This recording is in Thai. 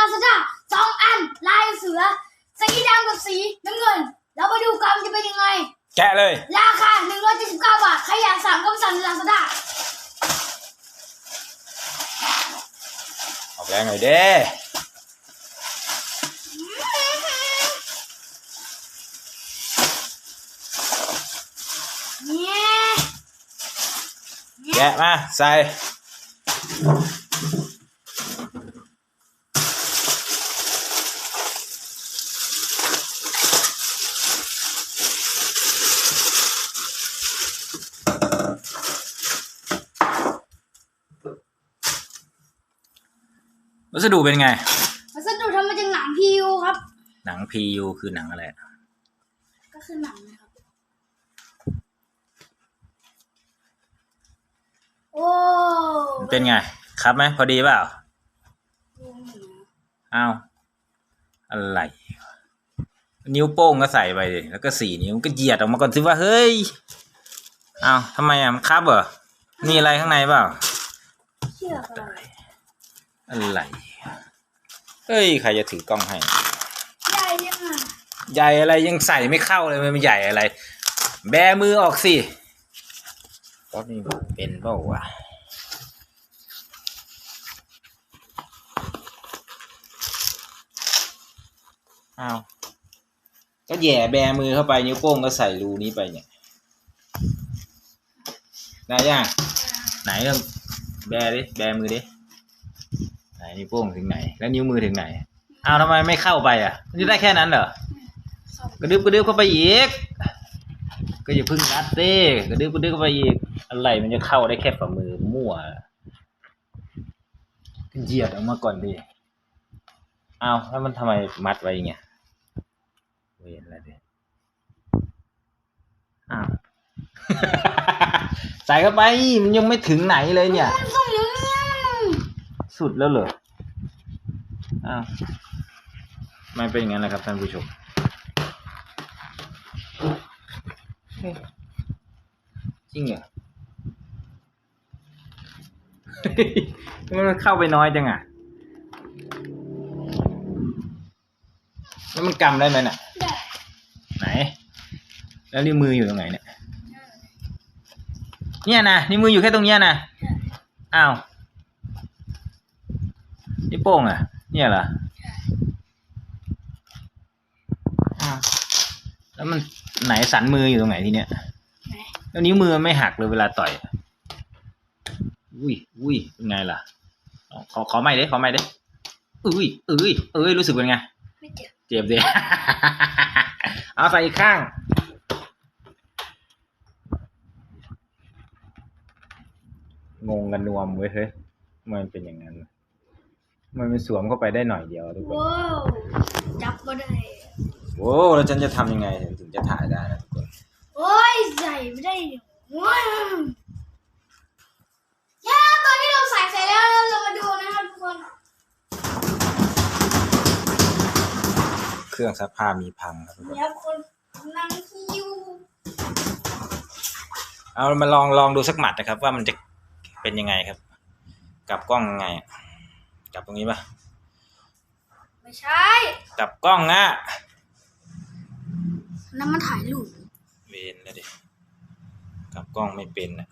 ลาซาด้าสองอันลายเสือ สีดำกับสีน้ำเงิน เราไปดูกันจะเป็นยังไง แกะเลย ราคา 179 บาท ใครอยากสั่งก็ไปสั่งในลาซาด้าออกแรงหน่อยเด้เนี่ยแกะมา ใส่ วัสดุเป็นไง วัสดุทำมาจากหนังพิวครับ หนัง PU คือหนังอะไร ก็คือหนังนะครับ โอ้มันเป็นไง ครับไหมพอดีเปล่า ดูหน่อยนะอ้าว อะไร นิ้วโป้งก็ใส่ไปดิแล้วก็สี่นิ้วก็เหยียดออกมาก่อนสิว่าเฮ้ย อ้าวทำไมอะมันครับเหรอ มีอะไรข้างในเปล่า เชือกอะไร อะไรเฮ้ยใครจะถือกล้องให้ ใหญ่ยังอะใหญ่อะไรยังใส่ไม่เข้าเลยมันใหญ่อะไร แบมือออกสิก็นี่เป็นเปล่าวะอ้าวก็แหย่แบมือเข้าไปนิ้วโป้งก็ใส่รูนี้ไปเนี่ยได้ยังไหนเริ่มแบดิแบมือดิไห นนิ้วโป้งถึงไหน แล้วนิ้วมือถึงไหนอ้าวทำไมไม่เข้าไปอะมันจะได้แค่นั้นเหรอสองกระดึบกระดึบเข้าไปอีก ก็อย่าเพึ่งรัดเต้กระดึบกระดึบเข้าไปอีก อะไรมันจะเข้าได้แค่ฝ่ามือมั่วเหยียดออกมาก่อนดิอ้าวแล้วมันทำไมมัดไว้อย่างเงี้ยเวนอะไรดิอ้าวใส่เข้าไปมันยังไม่ถึงไหนเลยเนี่ยมันต้องอย่างนี้สุดแล้วเหรอ อ้าวทำไม่เป็นอย่างนั้นแหละครับท่านผู้ชมเฮ้ยจริงเหรอมันเข้าไปน้อยจังอะ แล้วมันกำได้ไหมน่ะได้ไหน แล้วนิ้วมืออยู่ตรงไหนเนี่ย เนี่ยนะนิ้วมืออยู่แค่ตรงเนี้ยนะ อ้าวนิ้วโป้งอะ เนี่ยเหรออ้าวแล้วมันไหนสันมืออยู่ตรงไหนทีเนี้ยไหนแล้วนิ้วมือมันไม่หักเลยเวลาต่อยอะอุ้ยอุ้ยเป็นไงล่ะอ๋อขอขอไม่เด้ขอไม่เด้อุ้ยเอ้ยเอ้ยรู้สึกเป็นไง ไม่เจ็บเจ็บดิ เอาใส่อีกข้าง งงกันนวมเว้ยเฮ้ยทำไมมันเป็นอย่างนั้นทำไมันมันสวมเข้าไปได้หน่อยเดียวทุกคนว้าวจับก็ได้โอ้แล้วฉันจะทำยังไงถึงจะถ่ายได้นะทุกคนโอ้ยใส่ไม่ได้เดี๋ยวว้าวย่าตอนนี้เราใส่เสร็จแล้วเรามาดูนะครับทุกคนเครื่องซักผ้ามีพังครับทุกคนเดี๋ยวคนนั่งคิวเอามาลองลองดูสักหมัดนะครับ ว่ามันจะเป็นยังไงครับกลับกล้องยังไงอะ กลับตรงนี้ปะไม่ใช่ กลับกล้องนะนั่นมันถ่ายรูปเวนแล้วดิกลับกล้องไม่เป็นอะ